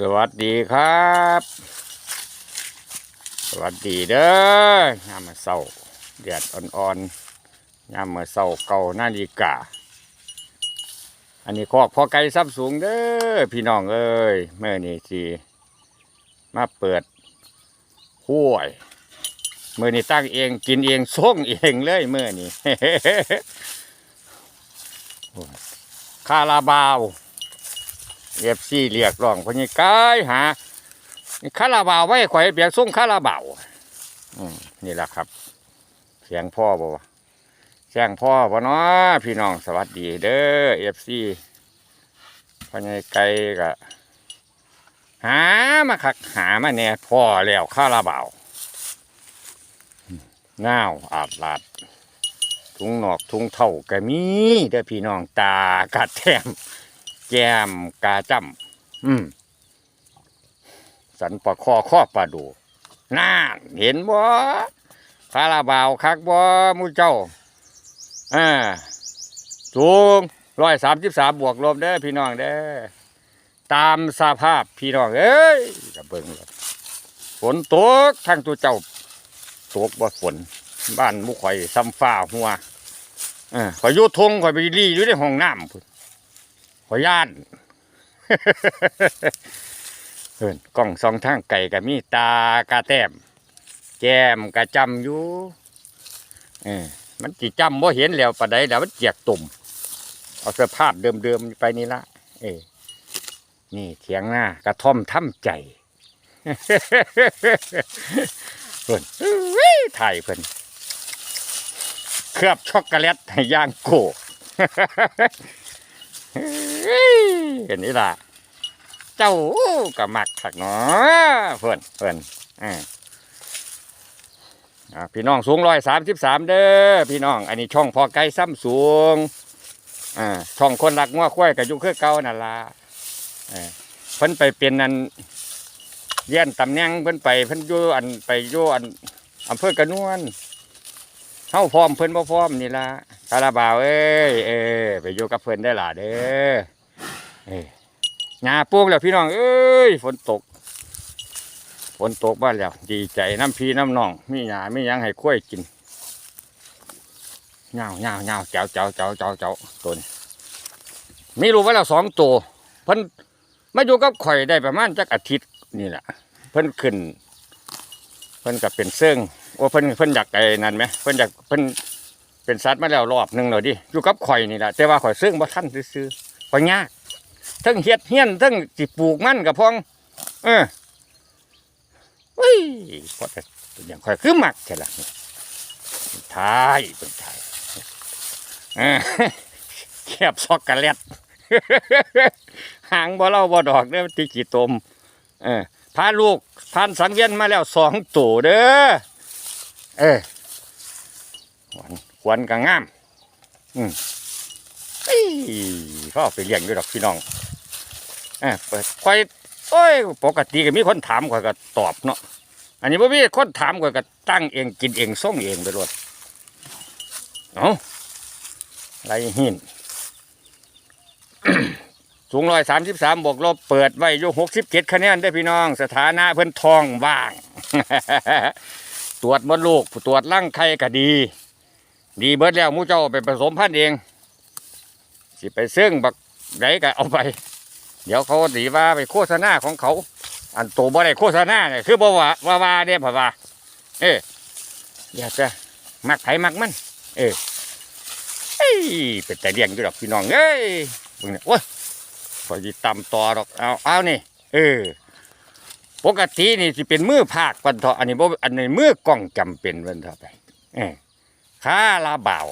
สวัสดีครับ สวัสดีเด้อยามมาเศร้าแดดอ่อนๆยามมาเศร้าเก่านาฬิกา อันนี้คอกพอไก่ซับสูงเด้อพี่น้องเอ้ยเมื่อนี้สิมาเปิดห้วยเมื่อนี้ตั้งเองกินเองส่งเองเลยเมื่อนี้คาราบาว เอฟซีเรียกร้องพญกายหาคาราบาวไว้ข่อยเปียกส่งคาราบาวนี่แหละครับ เสียงพ่อบ่วะเสียงพ่อบ่เนาะพี่น้องสวัสดีเด้อเอฟซีพญไก่ก็หามาคักหามาแน่พ่อแล้วคาราบาวง่าวอาดลาดทุงหนอกทุงเท่าก็มีเด้อพี่น้องตากระแทม แก้มกาจำอืมสันปะคอข้อปลาดูน่านเห็นบ่คาราบาวคักบ่หมูเจ้าอ่าสูงร้อยสามสิบสามบวกลบเด้อพี่น้องเด้อตามสภาพพี่น้องเอ้ยกับเบิ่งเลยฝนตกทางตัวเจ้าตกบ่ฝน บ้านหมุข่อยซ้ำฟ้าหัวเออข่อยอยุทงข่อยไปรีอยู่ในห้องน้ำพุ่น ขอย่านเอิ้นกล้องสองทางไก่กับมีตากาแต้ม แก้มกะจำอยู่เออมันจิจำบ่เห็นแล้วปะใดแล้วมันเจียกตุ่มเอาสภาพเดิมๆไปนี่ละเออนี่เถียงหน้ากระท่อมทำใจเพิ่นอุ้ยถ่ายเพิ่นเคลือบช็อกโกแลตให้ย่างโก เห็นนี่ล่ะ เจ้าก็มักขักเนาะเพิ่นเพิ่นอ่าอ่าพี่น้องสูงร้อยสามสิบสามเด้อพี่น้อง อันนี้ช่องพอไก่ซ้ำสูงอ่าช่องคนรักงัวควายกับยุคคือเก่านั่นล่ะเออเพิ่นไปเป็นนันเยี่ยนตำแหน่งเพิ่นไปเพิ่นยู่อันไปยู่อันอำเภอกระนวนเฮาพร้อมเพิ่นบ่พร้อมนี่ล่ะคาราบาวเอ้ยเอ้ย อยู่กับเพิ่นได้ล่ะเด้อเอ้ยหญ้าปลูกแล้วพี่น้องเอ้ยฝนตกฝนตกบ้านแล้ว ดีใจน้ำพีน้ำน้อง มีหญ้ามีหยังให้คุ้ยกินเงาเงาเงาเจ้าเจ้าเจ้าเจ้าเจ้าตัวนี้มีลูกไว้แล้วสองตัวเพิ่นมาอยู่กับข่อยได้ประมาณจักอาทิตย์นี่แหละเพิ่นขึ้น เพิ่นก็เป็นเสื่องว่าเพิ่นเพิ่นอยากไอ้นั่นไหมเพิ่นอยากเพิ่น เป็นสัตว์มาแล้วรอบหนึ่งเลยดิอยู่กับข่อยนี่แหละแต่ว่าข่อยเสื่งบ่ทันซื้อข่อยยากทั้งเฮ็ดเฮี้ยนทั้งสิปลูกมันกับพอง เออเฮ้ยพอแต่เป็นอย่างข่อยคือมักใช่ละทายเป็นทายเออแคบช็อกโกแลตหางบ่เล่าบ่ดอกเด้อติกี่ตม เออพาลูกพานสังเวียนมาแล้วสองตัวเด้อเออขวัญ ขวัญก็งาม อืมเอ้ยพ่อไปเลี้ยงด้วยดอกพี่น้องเออเปิดควายโอ้ยปกติก็มีคนถามข่อยก็ตอบเนาะอันนี้บ่มีคนถามข่อยก็ตั้งเองกินเองส่งเองไปรวดเอาไรหินสูงร้อยสามสิบสามบวกลบเปิดไว้ยู่หกสิบเจ็ดคะแนนได้พี่น้อง สถานะเพิ่นทองว่าง ตรวจมดลูกตรวจร่างไข่ก็ดี ดีเบิดแล้วมูเจ้าไปผสมพันธุ์เอง สิไปซึ่งบักไหนก็เอาไป เดี๋ยวเขาดีว่าไปโฆษณาของเขา อันโตบ่ได้โฆษณาเนี่ยคือบ่ว่าว่าว่าเนี่ยพ่อว่าเอออยากจะมักไผมักมัน เออเอ้ยเป็นแต่เลี้ยงอยู่ดอกพี่น้องเอ้ยมึงเนี่ยโอ้ยพอจิตำต่อหรอกเอาเอานี่เออปกตินี่สิเป็นมือภาควันเถอะอันนี้บ่อันนี้มือกล้องจำเป็นวันเถอะไปเออ ขาลาบ่าว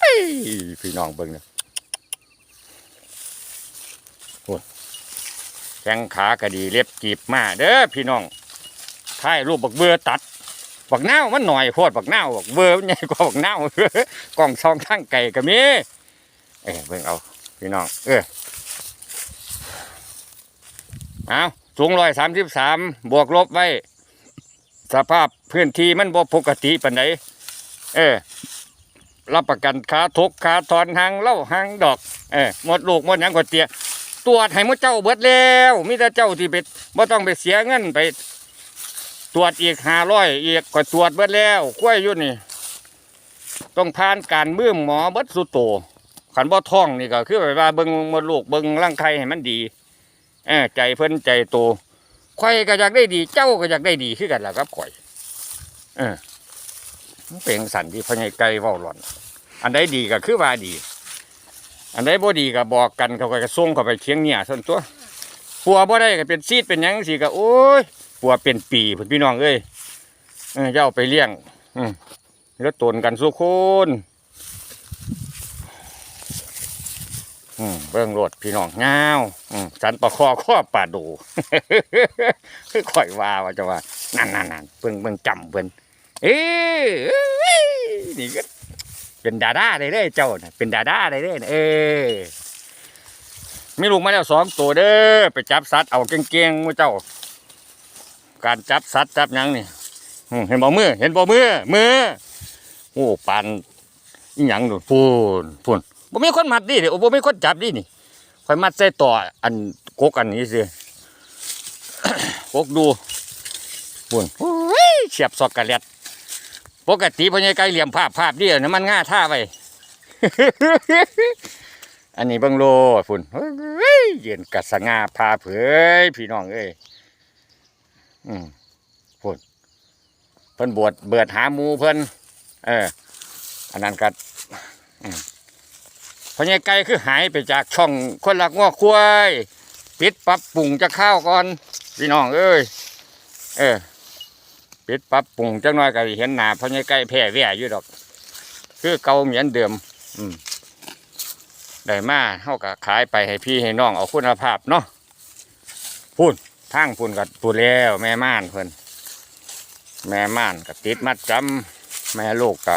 เอ้ยพี่น้องเบิ่งนะโอ้ยแข้งขากระดีเล็บจีบมาเด้อพี่น้องถ่ายรูปบักเบือตัดบักเน่ามันหน่อยโพดบักเน่าบักเบือใหญ่กว่าบักเน่ากล้องช่องทางไก่ก็มีเออเบิ่งเอาพี่น้อง เออเอาสูงร้อยสามสิบสามบวกลบไว้ สภาพพื้นที่มันบ่ปกติปานใด เออ รับประกันขาทุกขาถอนหางเล่าหางดอก เออหมดลูกหมดหยังก็เตียตรวจให้หมุเจ้าเบิดแล้วมีแต่เจ้าที่ไปบ่ต้องไปเสียเงินไป ตรวจอีกห้าร้อยอีกก็ตรวจเบิดแล้วกล้วยอยู่นี่ ต้องผ่านการมือหมอเบิดสุดโตขันบ่ท้องนี่ก็คือแบบว่าเบิ่งมดลูกเบิ่งร่างไข่ให้มันดีเออใจเพิ่นใจโตข่อยก็อยากได้ดี เจ้าก็อยากได้ดีคือกันล่ะครับข่อย เออ เป็นสันที่พญายไก่เว้าหล่อน อันใดดีก็คือว่าดี อันใดบ่ดีก็บอกกันเขาก็ส่งเข้าไปเคียงเนี่ยส่วนตัวปัวบ่ได้ก็เป็นซีดเป็นหยังสิก็โอ้ยปัวเป็นปีพุ่นพี่น้องเอ้ยเออจะเอาไปเลี้ยง อืมแล้วตนกันสุคนอืมเบิ่งรถพี่น้องเงาวอืมสันประคอข้อป่าดูคือข่อยว่าว่าจะว่านั่นนั่นนั่นเบิ่งเบิ่งจำเบิ่ง เอ้นี่ก็เป็นดาด้าได้เลยเจ้าน่ะเป็นดาด้าได้เลยน่ะเออมีลูกมาแล้วสองตัวเด้อไปจับสัตว์เอาเก่งๆมูเจ้า การจับสัตว์จับยังนี่เห็นบ่มือเห็นบ่มือมือโอ้ปานอีหยังนู่นพูนพูนบ่มีคนมัดดิเดี๋ยวบ่มีคนจับดินี่คอยมัดใส่ต่ออันกกอันนี้สิกกดูพูนโอ้ยเสียบซอกกะเล็ด ปกติพ่อใหญ่ไก่เหลี่ยมภาพภาพเดียวนะมันง่าท่าไว้อันนี้เบิ่งโลพุ่นเยเย็นกัสงาพาเผยพี่น้องเอ้ยอืมพุ่นเพิ่นบวชเบิดหาหมูเพิ่นเออ อันนั้นก็อืมพ่อใหญ่ไก่คือหายไปจากช่องคนรักง้อควายปิดปรับปรุงจะข้าวก่อน พี่น้องเอ้ยเออ ปิดปรับปรุงจังน้อยก็สิเห็นหน้าพ่อใหญ่ไก่แพ้แว่อยู่ดอก คือเก่าเหมือนเดิม อืมได้มาเฮาก็ขายไปให้พี่ให้น้องเอาคุณภาพเนาะพูนทางพูนกับปูแล้วแม่ม่านเพิ่นแม่ม่านก็ติดมัดจำแม่ลูกก็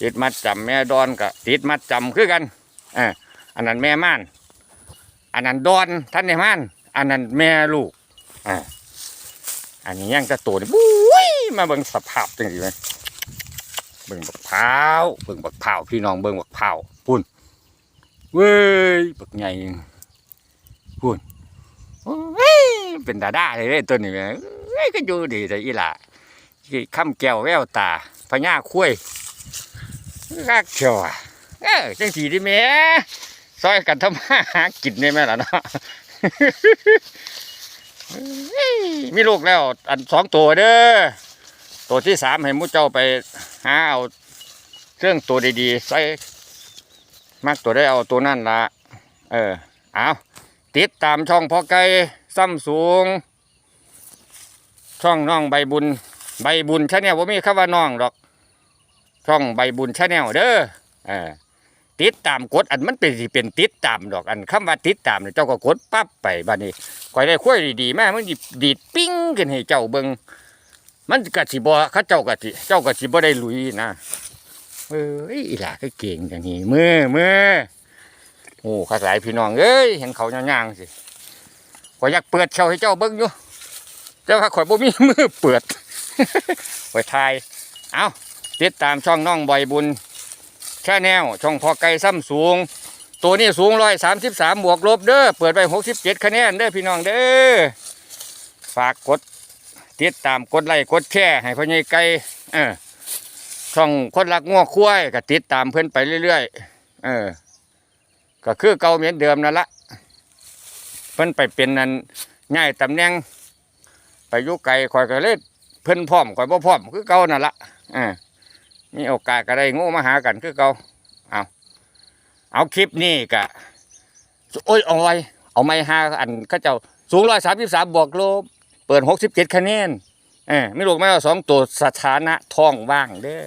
ติดมัดจำแม่ดอนก็ติดมัดจำคือกันอออันนั้นแม่ม่าน อันนั้นดอนท่านในม่าน อันนั้นแม่ลูกอ่า อันนี้ยังจะโตนี่บุ้ยมาเบิ่งสภาพจังสิไหมเบิ่งบักพร้าเบิ่งบักพร้าพี่น้องเบิ่งบักพร้าวพูนเว้ยปักใหญ่พูดโอ้ยเป็นดาด้าเลยตัวนี้แม่เอ้ยก็อยู่ดีแต่อีหล่ะคำแก้วแววตาพญาคุ้ยรักเชียวอะเออจังสีดิแม่ซอยกันทำมาหากินได้ไหมล่ะเนาะ มีลูกแล้ว อันสองตัวเด้อตัวที่สามให้มุเจ้าไปหาเอาเครื่องตัวดีๆใส่มักตัวได้เอาตัวนั่นละเออเอาติดตามช่องพอไก่ซ้ำสูง ช่องน้องใบบุญ ใบบุญชาแนลว่ามีคำว่าน้องดอก ช่องใบบุญชาแนลเด้อเออ ติดตามกดอันมันเป็นสิเป็นติดตามดอกอันคำว่าติดตามเนี่ยเจ้าก็กดปั๊บไปบ้านนี้คอยได้คุยดีๆแม่มันดีดปิ้งขึ้นให้เจ้าเบิงมันกะสิบ่เข้าเจ้ากะสิเจ้ากะสิบ่ได้ลุยนะเอ้ยอีหล่าก็เก่งอย่างนี้มือมือโอ้ข้าหลายพี่น้องเอ้ยเห็นเขาย่างๆสิข่อยอยากเปิดเชาให้เจ้าเบิ้งอยู่เจ้าข้าข่อยบ่มีมือเปิดข่อยทาย เอาติดตามช่องน้องบอยบุญ แค่แนวช่องพอไก่ซ้ำสูง ตัวนี้สูงร้อยสามสิบสามบวกลบเด้อเปิดไปหกสิบเจ็ดคะแนนเด้อพี่น้องเด้อฝากกดติดตามกดไลค์กดแชร์ให้พ่อใหญ่ไก่เออช่องคนรักง้อควายก็ติดตามเพื่อนไปเรื่อยๆเออ ก็คือเก่าเหมือนเดิมนั่นละเพิ่นไปเป็นนั่นง่ายตำแหน่งไปยุไกลคอยก็เลยเพิ่นพร้อมคอยบ่พร้อมคือเก่านั่นละอ่า มีโอกาสก็ได้ง่มาหากันคือเก่าเอาเอาคลิปนี้กะโอ้ยเอาไว้เอาไม้หาอันเขาเจ้าสูงร้อยสามสิบสามบวกลบเปิดหกสิบเจ็ดคะแนนเออไม่ลูกไม่เอาสองตัวสถานะท้องว่างเด้อ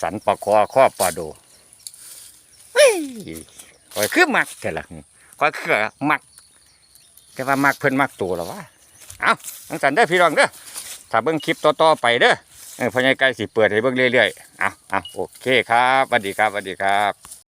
สันปะคอข้อปลาโดเฮ้ยคอยคือมักแต่ละคอยคือมักแต่ว่ามักเพิ่นมักตัวหรอวะเอาทั้งสันเด้อพี่รองเด้อถ้าเบิ่งคลิปต่อๆไปเด้อ เออพอใหญายไก่สิเปิดให้เบิ่งเรื่อยๆอะอะโอเคครับสวัสดีครับสวัสดีครับ